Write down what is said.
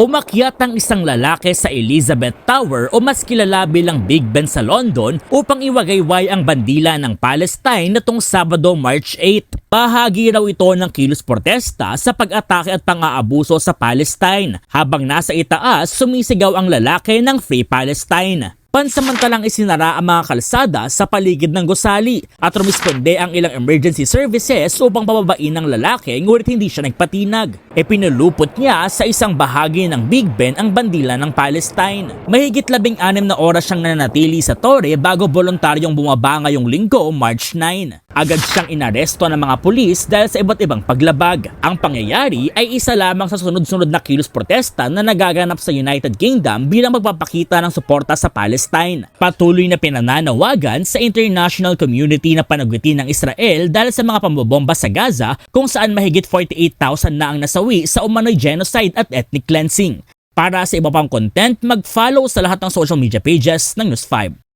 Umakyat ang isang lalaki sa Elizabeth Tower o mas kilala bilang Big Ben sa London upang iwagayway ang bandila ng Palestine natong Sabado, March 8. Bahagi raw ito ng kilos protesta sa pag-atake at pang-aabuso sa Palestine. Habang nasa itaas, sumisigaw ang lalaki ng Free Palestine. Pansamantalang isinara ang mga kalsada sa paligid ng gusali at rumisponde ang ilang emergency services upang pababain ng lalaki ngunit hindi siya nagpatinag. E pinulupot niya sa isang bahagi ng Big Ben ang bandila ng Palestine. Mahigit labing anim na oras siyang nananatili sa tore bago voluntaryong bumaba ngayong linggo March 9. Agad siyang inaresto ng mga pulis dahil sa iba't ibang paglabag. Ang pangyayari ay isa lamang sa sunod-sunod na kilos protesta na nagaganap sa United Kingdom bilang magpapakita ng suporta sa Palestine. Patuloy na pinananawagan sa international community na panagutin ng Israel dahil sa mga pambobomba sa Gaza kung saan mahigit 48,000 na ang nasawi sa umano'y genocide at ethnic cleansing. Para sa iba pang content, mag-follow sa lahat ng social media pages ng News 5.